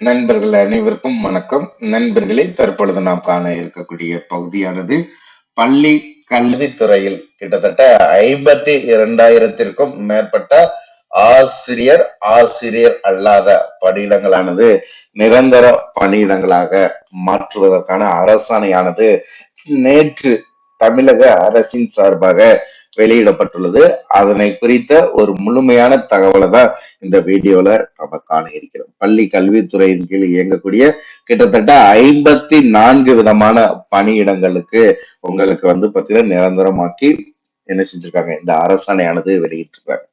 நண்பர்கள் அனைவருக்கும் வணக்கம். நண்பர்களே தற்பொழுது நாம் காண இருக்கக்கூடிய பகுதியானது பள்ளி கல்வித்துறையில் கிட்டத்தட்ட ஐம்பத்தி இரண்டாயிரத்திற்கும் மேற்பட்ட ஆசிரியர் ஆசிரியர் அல்லாத பணியிடங்களானது நிரந்தர பணியிடங்களாக மாற்றுவதற்கான அரசாணையானது நேற்று தமிழக அரசின் சார்பாக வெளியிடப்பட்டுள்ளது. அதனை குறித்த ஒரு முழுமையான தகவலை தான் இந்த வீடியோல நம்ம காண இருக்கிறோம். பள்ளி கல்வித்துறையின் கீழ் இயங்கக்கூடிய கிட்டத்தட்ட ஐம்பத்தி நான்கு விதமான பணியிடங்களுக்கு உங்களுக்கு வந்து பாத்தீங்கன்னா நிரந்தரமாக்கி என்ன செஞ்சிருக்காங்க? இந்த அரசாணையானது வெளியிட்டிருக்காங்க.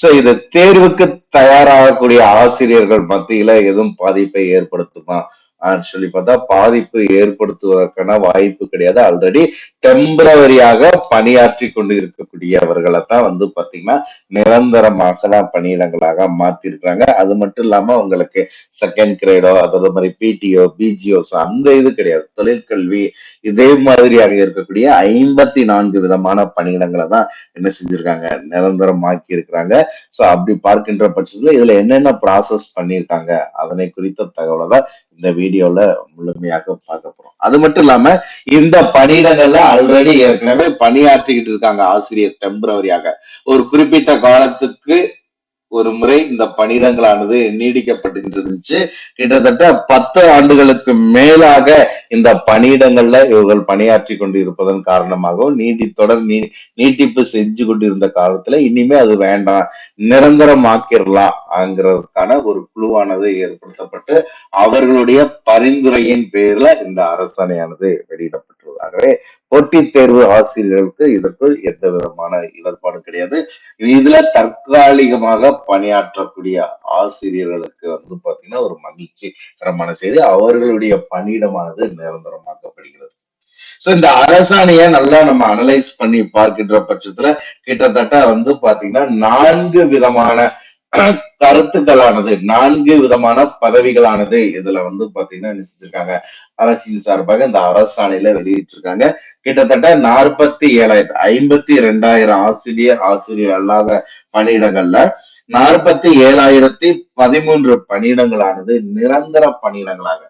சோ இது தேர்வுக்கு தயாராகக்கூடிய ஆசிரியர்கள் மத்தியில எதுவும் பாதிப்பை ஏற்படுத்துமா? சொல்லி பார்த்தா பாதிப்பு ஏற்படுத்துவதற்கான வாய்ப்பு கிடையாது. ஆல்ரெடி டெம்பரவரியாக பணியாற்றி கொண்டு இருக்கக்கூடியவர்களை தான் வந்து பாத்தீங்கன்னா நிரந்தரமாக தான் பணியிடங்களாக மாத்திருக்கிறாங்க அது மட்டும் இல்லாம உங்களுக்கு செகண்ட் கிரேடோ அதோட மாதிரி பிடிஓ பிஜிஓஸ் அந்த இது கிடையாது. தொழிற்கல்வி இதே மாதிரியாக இருக்கக்கூடிய ஐம்பத்தி நான்கு விதமான பணியிடங்களை தான் என்ன செஞ்சிருக்காங்க? நிரந்தரமாக்கி இருக்கிறாங்க சோ அப்படி பார்க்கின்ற பட்சத்துல இதுல என்னென்ன ப்ராசஸ் பண்ணியிருக்காங்க? அதனை குறித்த தகவலை தான் இந்த வீடியோல முழுமையாக பார்க்க போறோம். அது மட்டும் இல்லாம இந்த பணியிடங்கள்ல ஆல்ரெடி ஏற்கனவே பணியாற்றிக்கிட்டு இருக்காங்க ஆசிரியர் டெம்பரவரியாக ஒரு குறிப்பிட்ட காலத்துக்கு ஒரு முறை இந்த பணியிடங்களானது நீடிக்கப்பட்டிருந்துச்சு. கிட்டத்தட்ட பத்து ஆண்டுகளுக்கு மேலாக இந்த பணியிடங்கள்ல இவர்கள் பணியாற்றி கொண்டு இருப்பதன் காரணமாகவும் நீட்டி தொடர் நீ நீட்டிப்பு செஞ்சு கொண்டிருந்த காலத்துல இனிமே அது வேண்டாம் நிரந்தரமாக்கிடலாம்ங்கிறதுக்கான ஒரு குழுவானது ஏற்படுத்தப்பட்டு அவர்களுடைய பரிந்துரையின் பேர்ல இந்த அரசாணையானது வெளியிடப்பட்டுள்ளதாகவே போட்டித் தேர்வு ஆசிரியர்களுக்கு இதற்குள் எந்த விதமான இடர்பாடு கிடையாது. இதுல தற்காலிகமாக பணியாற்றக்கூடிய ஆசிரியர்களுக்கு வந்து பாத்தீங்கன்னா ஒரு மகிழ்ச்சிகரமான செய்தி. அவர்களுடைய பணியிடமானது நிரந்தரமாக்கப்படுகிறது. சோ இந்த அரசாணைய நல்லா நம்ம அனலைஸ் பண்ணி பார்க்கின்ற பட்சத்துல கிட்டத்தட்ட வந்து பாத்தீங்கன்னா நான்கு விதமான கருத்துக்களானது நான்கு விதமான பதவிகளானது இதுல வந்து பாத்தீங்கன்னா நினைச்சிருக்காங்க அரசின் சார்பாக இந்த அரசாணையில வெளியிட்டிருக்காங்க. கிட்டத்தட்ட நாற்பத்தி ஏழாயிரத்தி ஐம்பத்தி ரெண்டாயிரம் ஆசிரியர் ஆசிரியர் அல்லாத பணியிடங்கள்ல நாற்பத்தி ஏழாயிரத்தி பதிமூன்று பணியிடங்களானது நிரந்தர பணியிடங்களாக.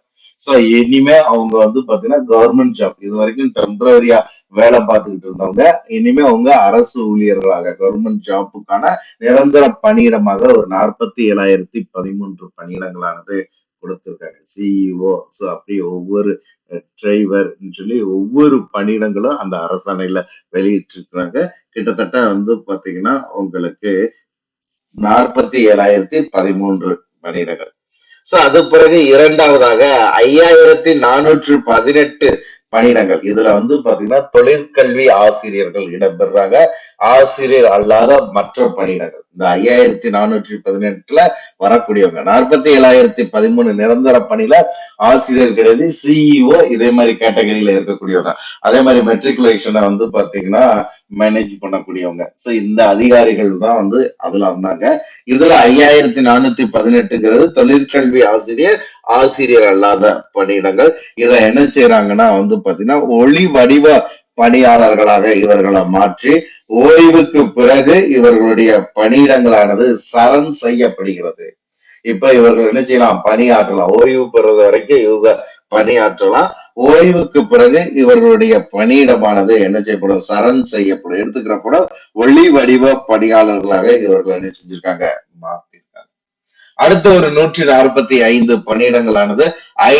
சோ இனிமே அவங்க வந்து பாத்தீங்கன்னா கவர்மெண்ட் ஜாப் இது வரைக்கும் டெம்பரரியா வேலை பார்த்துக்கிட்டு இருந்தவங்க இனிமே அவங்க அரசு ஊழியர்களாக கவர்மெண்ட் ஜாப்புக்கான நிரந்தர பணியிடமாக ஒரு நாற்பத்தி ஏழாயிரத்தி பதிமூன்று பணியிடங்களானது கொடுத்துருக்காங்க. சிஇஓ ஸோ அப்படி ஒவ்வொரு டிரைவர்னு சொல்லி ஒவ்வொரு பணியிடங்களும் அந்த அரசாணையில வெளியிட்டிருக்கிறாங்க. கிட்டத்தட்ட வந்து பாத்தீங்கன்னா உங்களுக்கு நாற்பத்தி ஏழாயிரத்தி பதிமூன்று பணியிடங்கள். சோ அது பிறகு இரண்டாவதாக ஐயாயிரத்தி நானூற்று பதினெட்டு பணியிடங்கள். இதுல வந்து பாத்தீங்கன்னா தொழிற்கல்வி ஆசிரியர்கள் இடம்பெறாங்க ஆசிரியர் அல்லாத மற்ற பணியிடங்கள். இந்த ஐயாயிரத்தி நானூற்றி பதினெட்டுல வரக்கூடியவங்க. நாற்பத்தி ஏழாயிரத்தி பதிமூணு நிரந்தர பணியில ஆசிரியர் கிடையாது சிஇஓ இதே மாதிரி கேட்டகரியில இருக்கக்கூடியவங்க. அதே மாதிரி மெட்ரிகுலேஷனை வந்து பாத்தீங்கன்னா மேனேஜ் பண்ணக்கூடியவங்க. சோ இந்த அதிகாரிகள் தான் வந்து அதுல வந்தாங்க. இதுல ஐயாயிரத்தி நானூத்தி பதினெட்டுங்கிறது தொழிற்கல்வி ஆசிரியர் ஆசிரியர் அல்லாத பணியிடங்கள். இதை என்ன செய்யறாங்கன்னா வந்து பாத்தீங்கன்னா ஒளி வடிவ பணியாளர்களாக இவர்களை மாற்றி ஓய்வுக்கு பிறகு இவர்களுடைய பணியிடங்களானது சரண் செய்யப்படுகிறது. இப்ப இவர்கள் என்ன செய்யலாம்? பணியாற்றலாம். ஓய்வு பெறுறது வரைக்கும் இவங்க பணியாற்றலாம். ஓய்வுக்கு பிறகு இவர்களுடைய பணியிடமானது என்ன செய்யப்படும்? சரண் செய்யப்படும். எடுத்துக்கிறப்பட ஒளி வடிவ பணியாளர்களாக இவர்கள் என்ன செஞ்சிருக்காங்க? அடுத்த ஒரு நூற்றி நாற்பத்தி ஐந்து பணியிடங்களானது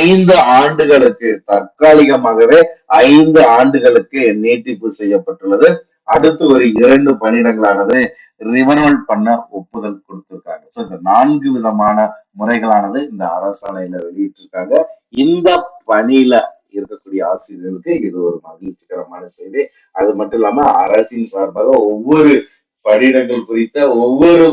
ஐந்து ஆண்டுகளுக்கு தற்காலிகமாகவே ஐந்து ஆண்டுகளுக்கு நீட்டிப்பு செய்யப்பட்டுள்ளது. அடுத்து ஒரு இரண்டு பணியிடங்களானது ரிவர்வல் பண்ண ஒப்புதல் கொடுத்திருக்காங்க. சோ இந்த நான்கு விதமான முறைகளானது இந்த அரசாணையில வெளியிட்டிருக்காங்க. இந்த பணியில இருக்கக்கூடிய ஆசிரியர்களுக்கு இது ஒரு மகிழ்ச்சிகரமான செய்தி. அது மட்டும் இல்லாம அரசின் சார்பாக ஒவ்வொரு பணியிடங்கள் குறித்த ஒவ்வொரு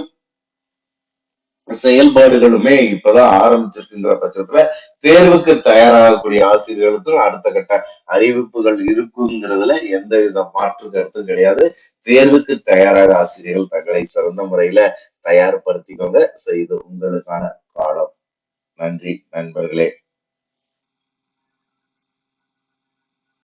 செயல்பாடுகளுமே இப்பதான் ஆரம்பிச்சிருக்குங்கிற பட்சத்துல தேர்வுக்கு தயாராகக்கூடிய ஆசிரியர்களுக்கும் அடுத்த கட்ட அறிவிப்புகள் இருக்குங்கிறதுல எந்த வித மாற்று கருத்தும் கிடையாது. தேர்வுக்கு தயாராக ஆசிரியர்கள் தங்களை சிறந்த முறையில தயார்படுத்திக்கோங்க. செய்து உங்களுக்கான காலம். நன்றி நண்பர்களே.